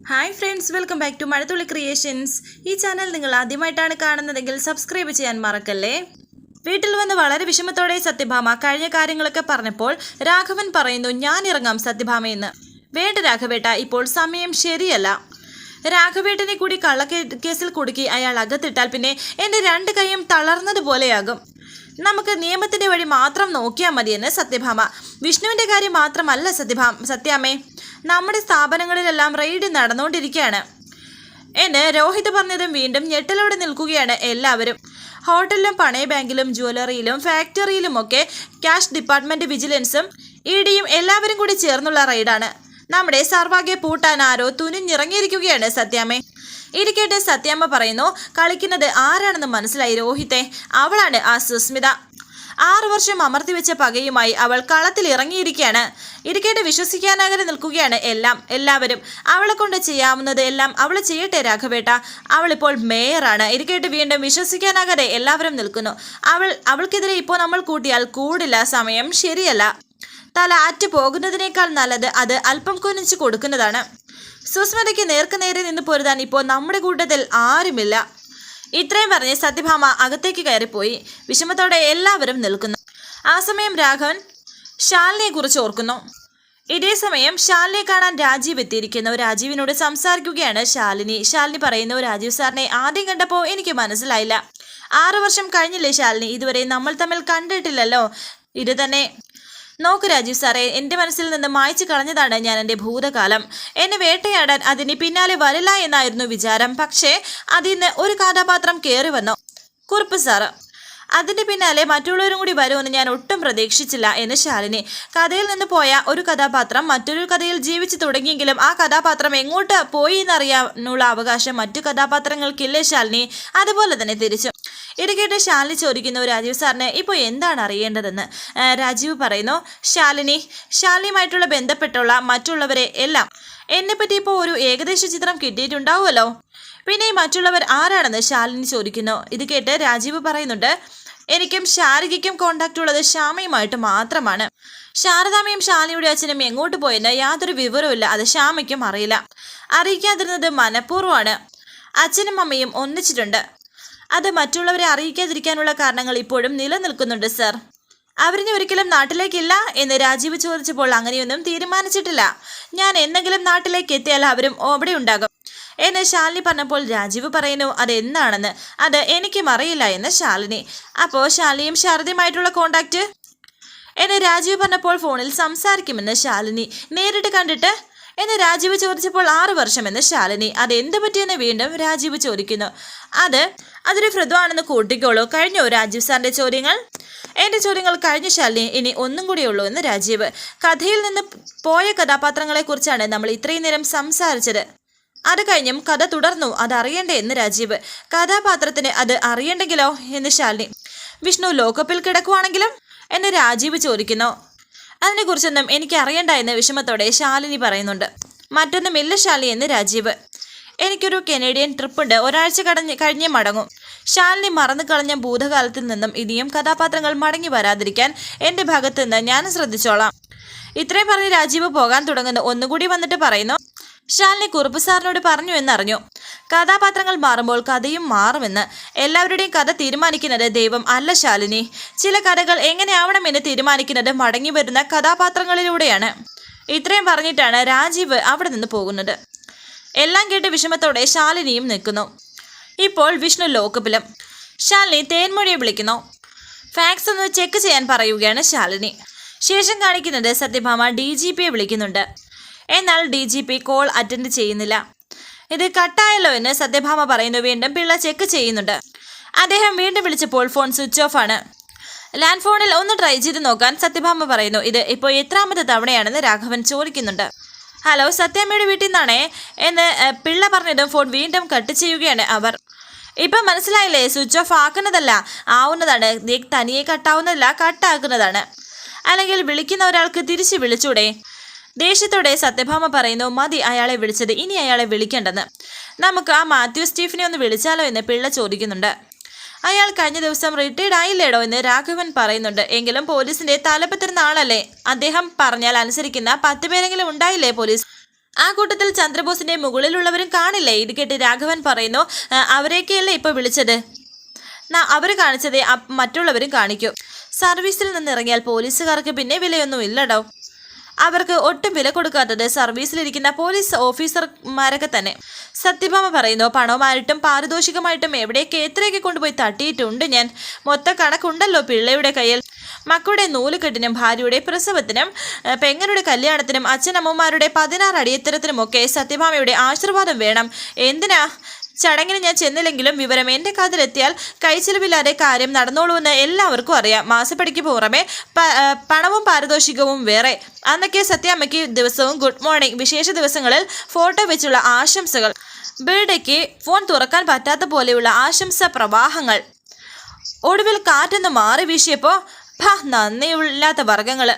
Hi friends welcome back to Mazhathulli creations ഈ channel നിങ്ങൾ ആദ്യമായിട്ടാണ് കാണുന്നതെങ്കിൽ സബ്സ്ക്രൈബ് ചെയ്യാൻ മറക്കല്ലേ? വീട്ടിൽ വന്ന് വളരെ വിഷമത്തോടെ സത്യഭാമ കഴിഞ്ഞ കാര്യങ്ങളൊക്കെ പറഞ്ഞപ്പോൾ രാഘവൻ പറയുന്നു ഞാൻ ഇറങ്ങാം സത്യഭാമയെന്ന് വേണ്ട രാഘവേട്ട ഇപ്പോൾ സമയം ശരിയല്ല. രാഘവേട്ടനെ കൂടി കള്ളക്കേസിൽ കുടുക്കി അയാൾ അകത്തിട്ടാൽ പിന്നെ എന്റെ രണ്ട് കൈയും തളർന്നതുപോലെയാകും നമുക്ക് നിയമത്തിന്റെ വഴി മാത്രം നോക്കിയാൽ മതിയെന്ന് സത്യഭാമ. വിഷ്ണുവിന്റെ കാര്യം മാത്രമല്ല സത്യഭാമ സത്യാമ്മേ. നമ്മുടെ സ്ഥാപനങ്ങളിലെല്ലാം റെയ്ഡ് നടന്നുകൊണ്ടിരിക്കുകയാണ്. എന്ന് രോഹിത് പറഞ്ഞതും വീണ്ടും ഞെട്ടലോടെ നിൽക്കുകയാണ് എല്ലാവരും. ഹോട്ടലിലും പണയ ബാങ്കിലും ജ്വല്ലറിയിലും ഫാക്ടറിയിലുമൊക്കെ ക്യാഷ് ഡിപ്പാർട്ട്മെന്റ് വിജിലൻസും ഇ ഡിയും എല്ലാവരും കൂടി ചേർന്നുള്ള റെയ്ഡാണ്. നമ്മുടെ സർവാഗ്യ പൂട്ടാൻ ആരോ തുനിഞ്ഞിറങ്ങിയിരിക്കുകയാണ് സത്യാമ്മ. ഇരിക്കട്ടെ സത്യാമ്മ പറയുന്നു കളിക്കുന്നത് ആരാണെന്ന് മനസ്സിലായി രോഹിത്തെ. അവളാണ് ആ സുസ്മിത. ആറു വർഷം അമർത്തി വെച്ച പകയുമായി അവൾ കളത്തിൽ ഇറങ്ങിയിരിക്കുകയാണ്. ഇരിക്കട്ടെ വിശ്വസിക്കാനാകാതെ നിൽക്കുകയാണ് എല്ലാം എല്ലാവരും. അവളെ കൊണ്ട് ചെയ്യാവുന്നത് എല്ലാം അവൾ ചെയ്യട്ടെ രാഘവേട്ട. അവളിപ്പോൾ മേയറാണ്. ഇരിക്കട്ടെ വീണ്ടും വിശ്വസിക്കാനാകാതെ എല്ലാവരും നിൽക്കുന്നു. അവൾ അവൾക്കെതിരെ ഇപ്പോൾ നമ്മൾ കൂട്ടിയാൽ കൂടില്ല സമയം ശരിയല്ല. തല അറ്റ് പോകുന്നതിനേക്കാൾ നല്ലത് അത് അല്പം കുനിച്ചു കൊടുക്കുന്നതാണ്. സുസ്മിതയ്ക്ക് നേർക്ക് നേരെ നിന്ന് പൊരുതാൻ ഇപ്പോൾ നമ്മുടെ കൂട്ടത്തിൽ ആരുമില്ല. ഇത്രയും പറഞ്ഞ് സത്യഭാമ അകത്തേക്ക് കയറിപ്പോയി. വിഷമത്തോടെ എല്ലാവരും നിൽക്കുന്നു. ആ സമയം രാഘവൻ ശാലിനിയെ കുറിച്ച് ഓർക്കുന്നു. ഇതേ സമയം ശാലിനെ കാണാൻ രാജീവ് എത്തിയിരിക്കുന്നു. രാജീവിനോട് സംസാരിക്കുകയാണ് ശാലിനി. ശാലിനി പറയുന്നു രാജീവ് സാറിനെ ആദ്യം കണ്ടപ്പോൾ എനിക്ക് മനസ്സിലായില്ല. ആറു വർഷം കഴിഞ്ഞില്ലേ ശാലിനി? ഇതുവരെ നമ്മൾ തമ്മിൽ കണ്ടിട്ടില്ലല്ലോ. ഇത് തന്നെ നോക്ക് രാജീവ് സാറേ എന്റെ മനസ്സിൽ നിന്ന് മായ്ച്ചു കളഞ്ഞതാണ് ഞാൻ എന്റെ ഭൂതകാലം. എന്നെ വേട്ടയാടാൻ അതിന് പിന്നാലെ വരില്ല എന്നായിരുന്നു വിചാരം. പക്ഷേ അതിന്ന് ഒരു കഥാപാത്രം കയറി വന്നു. കുറുപ്പ് സാറ് അതിന്റെ പിന്നാലെ മറ്റുള്ളവരും കൂടി വരുമെന്ന് ഞാൻ ഒട്ടും പ്രതീക്ഷിച്ചില്ല എന്ന് ശാലിനി. കഥയിൽ നിന്ന് പോയ ഒരു കഥാപാത്രം മറ്റൊരു കഥയിൽ ജീവിച്ചു തുടങ്ങിയെങ്കിലും ആ കഥാപാത്രം എങ്ങോട്ട് പോയി എന്നറിയാനുള്ള അവകാശം മറ്റു കഥാപാത്രങ്ങൾക്കില്ലേ ശാലിനി? അതുപോലെ തന്നെ തിരിച്ചു. ഇടയ്ക്കിട്ട് ശാലിനി ചോദിക്കുന്ന രാജീവ് സാറിന് ഇപ്പോൾ എന്താണ് അറിയേണ്ടതെന്ന് രാജീവ് പറയുന്നു ശാലിനി ശാലിനിയുമായിട്ടുള്ള ബന്ധപ്പെട്ടുള്ള മറ്റുള്ളവരെ എല്ലാം എന്നെപ്പറ്റി ഇപ്പോൾ ഒരു ഏകദേശ ചിത്രം കിട്ടിയിട്ടുണ്ടാവുമല്ലോ. പിന്നെ ഈ മറ്റുള്ളവർ ആരാണെന്ന് ശാലിനി ചോദിക്കുന്നു. ഇത് കേട്ട് രാജീവ് പറയുന്നുണ്ട് എനിക്കും ശാരികയ്ക്കും കോണ്ടാക്റ്റ് ഉള്ളത് ശ്യാമയുമായിട്ട് മാത്രമാണ്. ശാരദാമയും ശാലിയുടെ അച്ഛനും എങ്ങോട്ട് പോയെന്ന് യാതൊരു വിവരവുമില്ല. അത് ശ്യാമയ്ക്കും അറിയില്ല. അറിയിക്കാതിരുന്നത് മനഃപൂർവമാണ്. അച്ഛനും അമ്മയും ഒന്നിച്ചിട്ടുണ്ട്. അത് മറ്റുള്ളവരെ അറിയിക്കാതിരിക്കാനുള്ള കാരണങ്ങൾ ഇപ്പോഴും നിലനിൽക്കുന്നുണ്ട് സർ. അവരിനി ഒരിക്കലും നാട്ടിലേക്കില്ല എന്ന് രാജീവ് ചോദിച്ചപ്പോൾ അങ്ങനെയൊന്നും തീരുമാനിച്ചിട്ടില്ല. ഞാൻ എന്തെങ്കിലും നാട്ടിലേക്ക് എത്തിയാൽ അവരും അവിടെ ഉണ്ടാകും എന്ന് ശാലിനി പറഞ്ഞപ്പോൾ രാജീവ് പറയുന്നു അതെന്താണെന്ന് അത് എനിക്കും അറിയില്ല എന്ന് ശാലിനി. അപ്പോൾ ശാലിനിയും ശാരദയുമായിട്ടുള്ള കോണ്ടാക്ട് എന്നെ രാജീവ് പറഞ്ഞപ്പോൾ ഫോണിൽ സംസാരിക്കുമെന്ന് ശാലിനി നേരിട്ട് കണ്ടിട്ട് എന്ന് രാജീവ് ചോദിച്ചപ്പോൾ ആറു വർഷമെന്ന് ശാലിനി അത് എന്ത് പറ്റിയെന്ന് വീണ്ടും രാജീവ് ചോദിക്കുന്നു. അത് അതൊരു ഹൃദയമാണെന്ന് കൂട്ടിക്കോളൂ. കഴിഞ്ഞോ രാജീവ് സാറിന്റെ ചോദ്യങ്ങൾ? എന്റെ ചോദ്യങ്ങൾ കഴിഞ്ഞ ശാലിനി. ഇനി ഒന്നും കൂടി ഉള്ളൂ എന്ന് രാജീവ്. കഥയിൽ നിന്ന് പോയ കഥാപാത്രങ്ങളെ കുറിച്ചാണ് നമ്മൾ ഇത്രയും നേരം സംസാരിച്ചത്. അത് കഴിഞ്ഞും കഥ തുടർന്നു. അത് അറിയണ്ടേ? എന്ന് രാജീവ്. കഥാപാത്രത്തിന് അത് അറിയണ്ടെങ്കിലോ? എന്ന് ശാലിനി. വിഷ്ണു ലോക്കപ്പിൽ കിടക്കുവാണെങ്കിലും? എന്ന് രാജീവ് ചോദിക്കുന്നു. അതിനെക്കുറിച്ചൊന്നും എനിക്ക് അറിയണ്ട എന്ന് വിഷമത്തോടെ ശാലിനി പറയുന്നുണ്ട്. മറ്റൊന്നും ഇല്ല ശാലി എന്ന് രാജീവ്. എനിക്കൊരു കനേഡിയൻ ട്രിപ്പുണ്ട്. ഒരാഴ്ച കടഞ്ഞ് കഴിഞ്ഞേ മടങ്ങും. ശാലിനി മറന്നു കളഞ്ഞ ഭൂതകാലത്തിൽ നിന്നും ഇനിയും കഥാപാത്രങ്ങൾ മടങ്ങി വരാതിരിക്കാൻ എന്റെ ഭാഗത്ത് നിന്ന് ഞാൻ ശ്രദ്ധിച്ചോളാം. ഇത്രയും പറഞ്ഞ് രാജീവ് പോകാൻ തുടങ്ങുന്നു. ഒന്നുകൂടി വന്നിട്ട് പറയുന്നു ശാലിനി കുറുപ്പ് സാറിനോട് പറഞ്ഞു എന്നറിഞ്ഞു. കഥാപാത്രങ്ങൾ മാറുമ്പോൾ കഥയും മാറുമെന്ന് എല്ലാവരുടെയും കഥ തീരുമാനിക്കുന്നത് ദൈവം അല്ല ശാലിനി. ചില കഥകൾ എങ്ങനെയാവണമെന്ന് തീരുമാനിക്കുന്നത് മടങ്ങി വരുന്ന കഥാപാത്രങ്ങളിലൂടെയാണ്. ഇത്രയും പറഞ്ഞിട്ടാണ് രാജീവ് അവിടെ നിന്ന് പോകുന്നത്. എല്ലാം കേട്ട് വിഷമത്തോടെ ശാലിനിയും നിൽക്കുന്നു. ഇപ്പോൾ വിഷ്ണു ലോക്കപിലം ശാലിനി തേൻമൊഴിയെ വിളിക്കുന്നു. ഫാക്സ് ഒന്ന് ചെക്ക് ചെയ്യാൻ പറയുകയാണ് ശാലിനി. ശേഷം കാണിക്കുന്നത് സത്യഭാമ ഡി ജി പിയെ വിളിക്കുന്നുണ്ട്. എന്നാൽ D G P call attend ചെയ്യുന്നില്ല. ഇത് കട്ടായല്ലോ എന്ന് സത്യഭാമ പറയുന്നു. വീണ്ടും പിള്ള ചെക്ക് ചെയ്യുന്നുണ്ട്. അദ്ദേഹം വീണ്ടും വിളിച്ചപ്പോൾ ഫോൺ സ്വിച്ച് ഓഫ് ആണ്. ലാൻഡ് ഫോണിൽ ഒന്ന് ട്രൈ ചെയ്ത് നോക്കാൻ സത്യഭാമ പറയുന്നു. ഇത് ഇപ്പോൾ എത്രാമത്തെ തവണയാണെന്ന് രാഘവൻ ചോദിക്കുന്നുണ്ട്. ഹലോ സത്യാമ്മയുടെ വീട്ടിൽ നിന്നാണേ എന്ന് പിള്ള പറഞ്ഞതും ഫോൺ വീണ്ടും കട്ട് ചെയ്യുകയാണ് അവർ. ഇപ്പം മനസ്സിലായില്ലേ സ്വിച്ച് ഓഫ് ആക്കുന്നതല്ല ആവുന്നതാണ്. തനിയെ കട്ടാവുന്നതല്ല കട്ടാക്കുന്നതാണ് അല്ലെങ്കിൽ വിളിക്കുന്ന ഒരാൾക്ക് തിരിച്ച് വിളിച്ചൂടെ? ദേഷ്യത്തോടെ സത്യഭാമ പറയുന്നു മതി അയാളെ വിളിച്ചത് ഇനി അയാളെ വിളിക്കേണ്ടെന്ന്. നമുക്ക് ആ മാത്യു സ്റ്റീഫിനെ ഒന്ന് വിളിച്ചാലോ എന്ന് പിള്ള ചോദിക്കുന്നുണ്ട്. അയാൾ കഴിഞ്ഞ ദിവസം റിട്ടയർഡ് ആയില്ലേടോ എന്ന് രാഘവൻ പറയുന്നുണ്ട്. എങ്കിലും പോലീസിന്റെ തലപ്പത്തിരുന്ന ആളല്ലേ? അദ്ദേഹം പറഞ്ഞാൽ അനുസരിക്കുന്ന പത്ത് പേരെങ്കിലും ഉണ്ടായില്ലേ പോലീസ്? ആ കൂട്ടത്തിൽ ചന്ദ്രബോസിന്റെ മുകളിലുള്ളവരും കാണില്ലേ? ഇത് കേട്ട് രാഘവൻ പറയുന്നു "ആ, അവരെയൊക്കെയല്ലേ ഇപ്പൊ വിളിച്ചത്? അവർ കാണിച്ചതേ മറ്റുള്ളവരും കാണിക്കൂ. സർവീസിൽ നിന്ന് ഇറങ്ങിയാൽ പോലീസുകാർക്ക് പിന്നെ വിലയൊന്നും ഇല്ലടോ. അവർക്ക് ഒട്ടും വില കൊടുക്കാത്തത് സർവീസിലിരിക്കുന്ന പോലീസ് ഓഫീസർമാരൊക്കെ തന്നെ. സത്യഭാമ പറയുന്നു പണവുമായിട്ടും പാരിതോഷികമായിട്ടും എവിടെയൊക്കെ എത്രയൊക്കെ കൊണ്ടുപോയി തട്ടിയിട്ടുണ്ട് ഞാൻ. മൊത്ത കണക്കുണ്ടല്ലോ പിള്ളയുടെ കയ്യിൽ. മക്കളുടെ നൂലുകെട്ടിനും ഭാര്യയുടെ പ്രസവത്തിനും പെങ്ങനുടെ കല്യാണത്തിനും അച്ഛനമ്മമാരുടെ പതിനാറ് അടിയത്തരത്തിനുമൊക്കെ സത്യഭാമയുടെ ആശീർവാദം വേണം. എന്തിനാ? ചടങ്ങിന് ഞാൻ ചെന്നില്ലെങ്കിലും വിവരം എന്റെ കാതിലെത്തിയാൽ കൈച്ചെലവില്ലാതെ കാര്യം നടന്നോളൂവെന്ന് എല്ലാവർക്കും അറിയാം. മാസപ്പടിക്ക് പുറമെ പണവും പാരിതോഷികവും വേറെ. അന്നൊക്കെ സത്യാമ്മയ്ക്ക് ദിവസവും ഗുഡ് മോർണിംഗ് വിശേഷ ദിവസങ്ങളിൽ ഫോട്ടോ വെച്ചുള്ള ആശംസകൾ. ബേഡയ്ക്ക് ഫോൺ തുറക്കാൻ പറ്റാത്ത പോലെയുള്ള ആശംസ പ്രവാഹങ്ങൾ. ഒടുവിൽ കാറ്റൊന്ന് മാറി വീശിയപ്പോൾ ഭ നന്ദിയില്ലാത്ത വർഗങ്ങൾ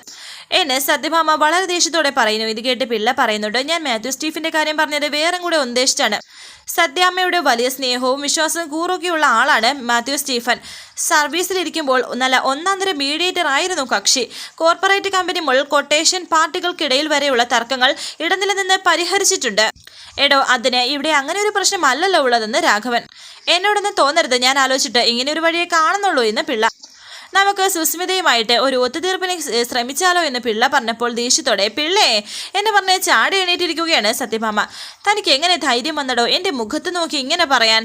എന്നെ സത്യഭാമ വളരെ ദേഷ്യത്തോടെ പറയുന്നു. ഇത് കേട്ട് പിള്ള പറയുന്നുണ്ട്. ഞാൻ മാത്യു സ്റ്റീഫിന്റെ കാര്യം പറഞ്ഞത് വേറെ കൂടെ ഉദ്ദേശിച്ചാണ്. സത്യാമ്മയുടെ വലിയ സ്നേഹവും വിശ്വാസവും കൂറൊക്കെയുള്ള ആളാണ് മാത്യു സ്റ്റീഫൻ. സർവീസിലിരിക്കുമ്പോൾ നല്ല ഒന്നാന്തര മീഡിയേറ്റർ ആയിരുന്നു കക്ഷി. കോർപ്പറേറ്റ് കമ്പനി മുതൽ കൊട്ടേഷൻ പാർട്ടികൾക്കിടയിൽ വരെയുള്ള തർക്കങ്ങൾ ഇടനിലനിന്ന് പരിഹരിച്ചിട്ടുണ്ട്. എടോ അതിന് ഇവിടെ അങ്ങനെ ഒരു പ്രശ്നമല്ലല്ലോ ഉള്ളതെന്ന് രാഘവൻ. എന്നോടൊന്നും തോന്നരുത്. ഞാൻ ആലോചിച്ചിട്ട് ഇങ്ങനെ ഒരു വഴിയെ കാണുന്നുള്ളൂ എന്ന് പിള്ള നമുക്ക് സുസ്മിതയുമായിട്ട് ഒരു ഒത്തുതീർപ്പിന് ശ്രമിച്ചാലോ എന്ന് പിള്ള പറഞ്ഞപ്പോൾ ദേഷ്യത്തോടെ പിള്ളേ എന്ന് പറഞ്ഞ് ചാടി എണീറ്റിരിക്കുകയാണ് സത്യഭാമ. തനിക്ക് എങ്ങനെ ധൈര്യം വന്നടോ? എന്റെ മുഖത്ത് നോക്കി ഇങ്ങനെ പറയാൻ.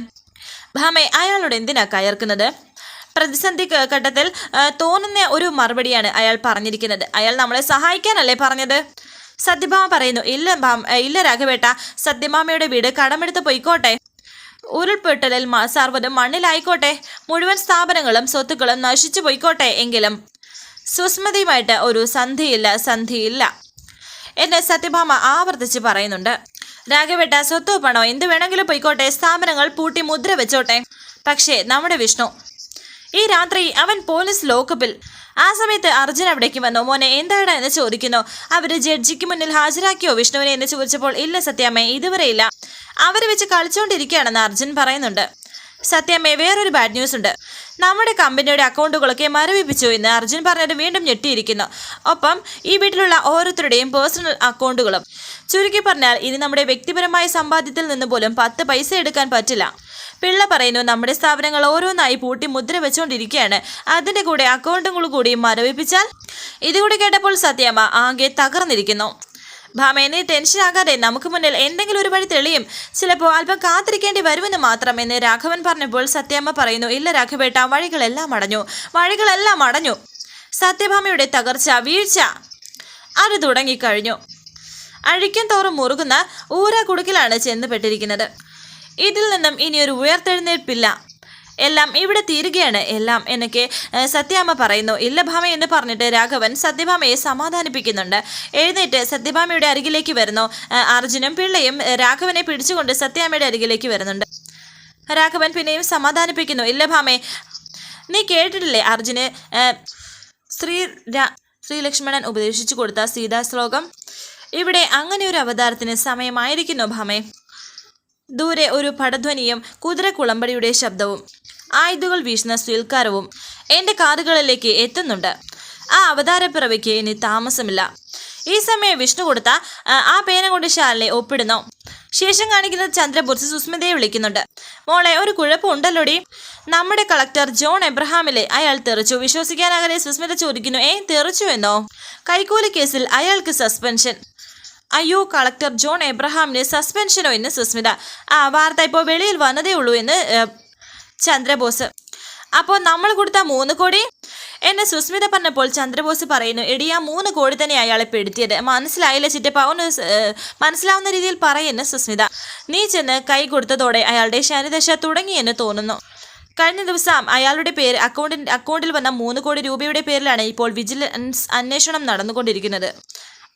ഭാമേ അയാളോട് എന്തിനാ കയർക്കുന്നത്? പ്രതിസന്ധി ഘട്ടത്തിൽ തോന്നുന്ന ഒരു മറുപടിയാണ് അയാൾ പറഞ്ഞിരിക്കുന്നത്. അയാൾ നമ്മളെ സഹായിക്കാനല്ലേ പറഞ്ഞത്? സത്യഭാമ പറയുന്നു ഇല്ല ഇല്ല രാഘവേട്ട സത്യഭാമയുടെ വീട് കടമെടുത്ത് പൊയ്ക്കോട്ടെ. ഉരുൾപൊട്ടലിൽ സർവതും മണ്ണിലായിക്കോട്ടെ. മുഴുവൻ സ്ഥാപനങ്ങളും സ്വത്തുക്കളും നശിച്ചു പോയിക്കോട്ടെ എങ്കിലും സുസ്മതിയുമായിട്ട് ഒരു സന്ധിയില്ല സന്ധിയില്ല. എന്നെ സത്യഭാമ ആവർത്തിച്ച് പറയുന്നുണ്ട്. രാഘവേട്ട സ്വത്തോ പണോ എന്ത് വേണമെങ്കിലും പോയിക്കോട്ടെ സ്ഥാപനങ്ങൾ പൂട്ടി മുദ്ര വെച്ചോട്ടെ. പക്ഷേ നമ്മുടെ വിഷ്ണു ഈ രാത്രി അവൻ പോലീസ് ലോക്കപ്പിൽ ആ സമയത്ത് അർജുൻ അവിടേക്ക് വന്നു. മോനെ എന്താണ് എന്ന് ചോദിക്കുന്നു. അവർ ജഡ്ജിക്ക് മുന്നിൽ ഹാജരാക്കിയോ വിഷ്ണുവിനെ എന്ന് ചോദിച്ചപ്പോൾ ഇല്ല സത്യാമ്മ ഇതുവരെ അവർ വെച്ച് കളിച്ചുകൊണ്ടിരിക്കുകയാണെന്ന് അർജുൻ പറയുന്നുണ്ട്. സത്യമേ വേറൊരു ബാഡ് ന്യൂസ് ഉണ്ട്. നമ്മുടെ കമ്പനിയുടെ അക്കൗണ്ടുകളൊക്കെ മരവിപ്പിച്ചു എന്ന് അർജുൻ പറഞ്ഞത് വീണ്ടും ഞെട്ടിയിരിക്കുന്നു. ഒപ്പം ഈ വീട്ടിലുള്ള ഓരോരുത്തരുടെയും പേഴ്സണൽ അക്കൗണ്ടുകളും. ചുരുക്കി പറഞ്ഞാൽ ഇനി നമ്മുടെ വ്യക്തിപരമായ സമ്പാദ്യത്തിൽ നിന്ന് പോലും പത്ത് പൈസ എടുക്കാൻ പറ്റില്ല. പിള്ള പറയുന്നു നമ്മുടെ സ്ഥാപനങ്ങൾ ഓരോന്നായി പൂട്ടി മുദ്ര വെച്ചുകൊണ്ടിരിക്കുകയാണ് അതിന്റെ കൂടെ അക്കൗണ്ടുകൾ കൂടി മരവിപ്പിച്ചാൽ? ഇതുകൂടി കേട്ടപ്പോൾ സത്യമ്മ ആകെ തകർന്നിരിക്കുന്നു. ഭാമേ നീ ടെൻഷൻ ആകാതെ നമുക്ക് മുന്നിൽ എന്തെങ്കിലും ഒരു വഴി തെളിയും. ചിലപ്പോൾ അല്പം കാത്തിരിക്കേണ്ടി വരുമെന്ന് മാത്രം എന്ന് രാഘവൻ പറഞ്ഞപ്പോൾ സത്യാമ്മ പറയുന്നു ഇല്ല രാഘവേട്ട വഴികളെല്ലാം അടഞ്ഞു. വഴികളെല്ലാം അടഞ്ഞു. സത്യഭാമയുടെ തകർച്ച വീഴ്ച അത് തുടങ്ങിക്കഴിഞ്ഞു. അഴിക്കും തോറും മുറുകുന്ന ഊരാ കുടുക്കിലാണ് ചെന്നുപെട്ടിരിക്കുന്നത്. ഇതിൽ നിന്നും ഇനിയൊരു ഉയർത്തെഴുന്നേൽപ്പില്ല. എല്ലാം ഇവിടെ തീരുകയാണ്. എല്ലാം എന്നൊക്കെ സത്യാമ്മ പറയുന്നു. ഇല്ല ഭാമ എന്ന് പറഞ്ഞിട്ട് രാഘവൻ സത്യഭാമയെ സമാധാനിപ്പിക്കുന്നുണ്ട്. എഴുന്നേറ്റ് സത്യഭാമയുടെ അരികിലേക്ക് വരുന്നു. അർജുനും പിള്ളയും രാഘവനെ പിടിച്ചുകൊണ്ട് സത്യാമ്മയുടെ അരികിലേക്ക് വരുന്നുണ്ട്. രാഘവൻ പിന്നെയും സമാധാനിപ്പിക്കുന്നു. ഇല്ല ഭാമേ നീ കേട്ടിട്ടില്ലേ അർജുന്? ശ്രീ ശ്രീലക്ഷ്മണൻ ഉപദേശിച്ചു കൊടുത്ത സീതാ ശ്ലോകം? ഇവിടെ അങ്ങനെ ഒരു അവതാരത്തിന് സമയമായിരിക്കുന്നു ഭാമേ. ദൂരെ ഒരു പടധ്വനിയും കുതിരക്കുളമ്പടിയുടെ ശബ്ദവും ആയുധകൾ വീശുന്ന സ്വീൽക്കാരവും എന്റെ കാതുകളിലേക്ക് എത്തുന്നുണ്ട്. ആ അവതാരപ്പിറവിക്ക് ഇനി താമസമില്ല. ഈ സമയം വിഷ്ണു കൊടുത്ത ആ, ആ പേന കൊണ്ട് ശാലിനെ ഒപ്പിടുന്നു. ശേഷം കാണിക്കുന്ന ചന്ദ്രബുർസ് സുസ്മിതയെ വിളിക്കുന്നുണ്ട്. മോളെ ഒരു കുഴപ്പമുണ്ടല്ലോടി നമ്മുടെ കളക്ടർ ജോൺ എബ്രഹാമിലെ അയാൾ തെറിച്ചു. വിശ്വസിക്കാനാകലെ സുസ്മിത ചോദിക്കുന്നു ഏ തെറിച്ചു എന്നോ? കൈക്കൂലി കേസിൽ അയാൾക്ക് സസ്പെൻഷൻ. അയ്യോ കളക്ടർ ജോൺ എബ്രഹാമിന് സസ്പെൻഷനോ എന്ന് സുസ്മിത. ആ വാർത്ത ഇപ്പോൾ വെളിയിൽ വന്നതേ ഉള്ളൂ എന്ന് ചന്ദ്രബോസ്. അപ്പോൾ നമ്മൾ കൊടുത്ത മൂന്ന് കോടി? എന്നെ സുസ്മിത പറഞ്ഞപ്പോൾ ചന്ദ്രബോസ് പറയുന്നു എടി ആ മൂന്ന് കോടി തന്നെ അയാളെ പെടുത്തിയത്. മനസ്സിലായില്ല ചിറ്റപ്പ? അവന് മനസ്സിലാവുന്ന രീതിയിൽ പറയുന്നു സുസ്മിത. നീ ചെന്ന് കൈ കൊടുത്തതോടെ അയാളുടെ ശനിദശ തുടങ്ങിയെന്ന് തോന്നുന്നു. കഴിഞ്ഞ ദിവസം അയാളുടെ പേര് അക്കൗണ്ടിൽ അക്കൗണ്ടിൽ വന്ന മൂന്ന് കോടി രൂപയുടെ പേരിലാണ് ഇപ്പോൾ വിജിലൻസ് അന്വേഷണം നടന്നുകൊണ്ടിരിക്കുന്നത്.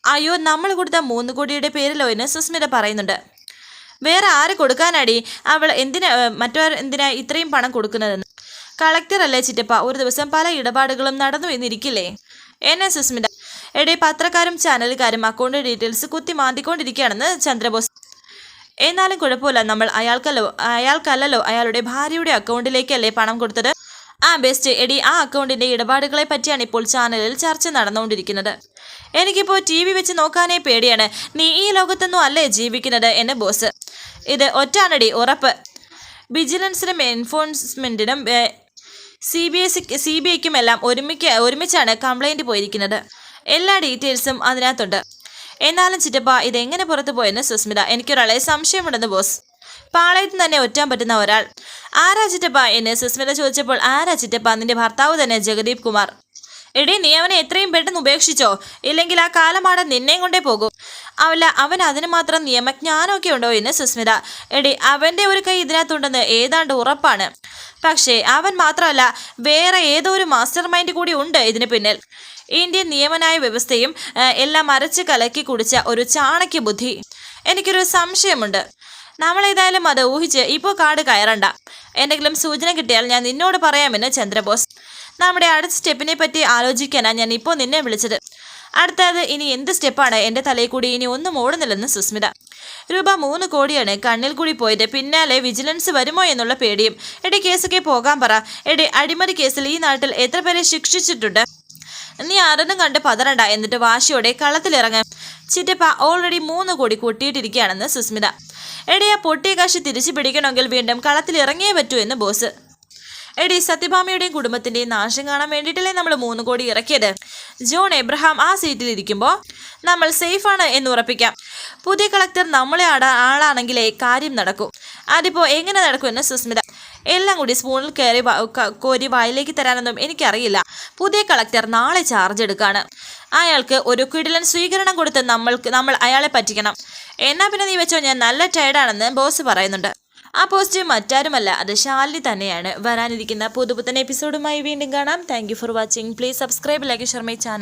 അയ്യോ നമ്മൾ കൊടുത്ത മൂന്ന് കോടിയുടെ പേരിലോ എന്ന് സുസ്മിത പറയുന്നുണ്ട്. വേറെ ആര് കൊടുക്കാനാടി? അവൾ എന്തിനാ മറ്റോ എന്തിനാ ഇത്രയും പണം കൊടുക്കുന്നതെന്ന്? കളക്ടർ അല്ലേ ചിറ്റപ്പ ഒരു ദിവസം പല ഇടപാടുകളും നടന്നു എന്നിരിക്കില്ലേ? എന്നെ സുസ്മിത? എടേ പത്രക്കാരും ചാനലുകാരും അക്കൗണ്ട് ഡീറ്റെയിൽസ് കുത്തി മാന്തിക്കൊണ്ടിരിക്കുകയാണെന്ന് ചന്ദ്രബോസ്. എന്നാലും കുഴപ്പമില്ല നമ്മൾ അയാൾക്കല്ലോ അയാൾക്കല്ലല്ലോ അയാളുടെ ഭാര്യയുടെ അക്കൗണ്ടിലേക്കല്ലേ പണം കൊടുത്തത്? ആ ബെസ്റ്റ് എടി ആ അക്കൗണ്ടിന്റെ ഇടപാടുകളെ പറ്റിയാണ് ഇപ്പോൾ ചാനലിൽ ചർച്ച നടന്നുകൊണ്ടിരിക്കുന്നത്. എനിക്കിപ്പോൾ ടി വി വെച്ച് നോക്കാനേ പേടിയാണ്. നീ ഈ ലോകത്തൊന്നും അല്ലേ ജീവിക്കുന്നത്? എന്റെ ബോസ്. ഇത് ഒറ്റാനടി ഉറപ്പ്. വിജിലൻസിനും എൻഫോഴ്സ്മെന്റിനും C B S C B ഐക്കും എല്ലാം ഒരുമിക്ക ഒരുമിച്ചാണ് കംപ്ലൈന്റ് പോയിരിക്കുന്നത്. എല്ലാ ഡീറ്റെയിൽസും അതിനകത്തുണ്ട്. എന്നാലും ചിറ്റപ്പ ഇതെങ്ങനെ പുറത്തു പോയെന്ന് സുസ്മിത എനിക്കൊരാളെ സംശയമുണ്ടെന്ന് ബോസ്. പാളയത്ത് തന്നെ ഒറ്റാൻ പറ്റുന്ന ഒരാൾ. ആരാ ചിറ്റപ്പ എന്ന് സുസ്മിത ചോദിച്ചപ്പോൾ ആരാ ചിറ്റപ്പ? നിന്റെ ഭർത്താവ് തന്നെ ജഗദീപ് കുമാർ. എടി നീ അവനെ എത്രയും പെട്ടെന്ന് ഉപേക്ഷിച്ചോ? ഇല്ലെങ്കിൽ ആ കാലമാടം നിന്നെയും കൊണ്ടേ പോകും. അവല്ല അവൻ അതിന് മാത്രം നിയമജ്ഞാനമൊക്കെ ഉണ്ടോ എന്ന് സുസ്മിത. എടി അവന്റെ ഒരു കൈ ഇതിനകത്തുണ്ടെന്ന് ഏതാണ്ട് ഉറപ്പാണ്. പക്ഷേ അവൻ മാത്രമല്ല വേറെ ഏതോ ഒരു മാസ്റ്റർ മൈൻഡ് കൂടി ഉണ്ട് ഇതിന് പിന്നിൽ. ഇന്ത്യൻ നിയമനായ വ്യവസ്ഥയും എല്ലാം അരച്ച് കലക്കി കുടിച്ച ഒരു ചാണക്യ ബുദ്ധി. എനിക്കൊരു സംശയമുണ്ട്. നമ്മളേതായാലും അത് ഊഹിച്ച് ഇപ്പോൾ കാട് കയറണ്ട. എന്തെങ്കിലും സൂചന കിട്ടിയാൽ ഞാൻ നിന്നോട് പറയാമെന്ന് ചന്ദ്രബോസ്. നമ്മുടെ അടുത്ത സ്റ്റെപ്പിനെ പറ്റി ആലോചിക്കാനാണ് ഞാൻ ഇപ്പോൾ നിന്നെ വിളിച്ചത്. അടുത്തത് ഇനി എന്ത് സ്റ്റെപ്പാണ് എന്റെ തലയിൽ കൂടി ഇനി ഒന്നും ഓടുന്നില്ലെന്ന് സുസ്മിത. രൂപ മൂന്ന് കോടിയാണ് കണ്ണിൽ കൂടി പോയത്. പിന്നാലെ വിജിലൻസ് വരുമോ എന്നുള്ള പേടിയും. എടി കേസൊക്കെ പോകാൻ പറ. എടി അടിമതി കേസിൽ ഈ നാട്ടിൽ എത്ര പേരെ ശിക്ഷിച്ചിട്ടുണ്ട്? നീ ആരെന്നും കണ്ട് പതറണ്ട. എന്നിട്ട് വാശിയോടെ കളത്തിലിറങ്ങാൻ ചിറ്റപ്പ ഓൾറെഡി മൂന്ന് കോടി കൂട്ടിയിട്ടിരിക്കുകയാണെന്ന് സുസ്മിത. എടിയാ പൊട്ടിയ കാശ് തിരിച്ചു പിടിക്കണമെങ്കിൽ വീണ്ടും കളത്തിലിറങ്ങിയേ പറ്റൂ എന്ന് ബോസ്. എടി സത്യഭാമയുടെയും കുടുംബത്തിന്റെയും നാശം കാണാൻ വേണ്ടിയിട്ടല്ലേ നമ്മൾ മൂന്ന് കോടി ഇറക്കിയത്? ജോൺ എബ്രഹാം ആ സീറ്റിൽ ഇരിക്കുമ്പോൾ നമ്മൾ സേഫാണ് എന്ന് ഉറപ്പിക്കാം. പുതിയ കളക്ടർ നമ്മളെ ആടാ ആളാണെങ്കിലേ കാര്യം നടക്കൂ. അതിപ്പോ എങ്ങനെ നടക്കുമെന്ന് സുസ്മിത. എല്ലാം കൂടി സ്പൂണിൽ കയറി കോരി വായിലേക്ക് തരാനൊന്നും എനിക്കറിയില്ല. പുതിയ കളക്ടർ നാളെ ചാർജ് എടുക്കാണ്. അയാൾക്ക് ഒരു കിടിലൻ സ്വീകരണം കൊടുത്ത് നമ്മൾക്ക് നമ്മൾ അയാളെ പറ്റിക്കണം. എന്നാ പിന്നെ നീ വെച്ചോ ഞാൻ നല്ല ടയർഡാണെന്ന് ബോസ് പറയുന്നുണ്ട്. ആ പോസ്റ്റ് മറ്റാരുമല്ല അത് ശാലിനി തന്നെയാണ്. വരാനിരിക്കുന്ന പുതുപുത്തൻ എപ്പിസോഡുമായി വീണ്ടും കാണാം. Thank for watching please subscribe like share my channel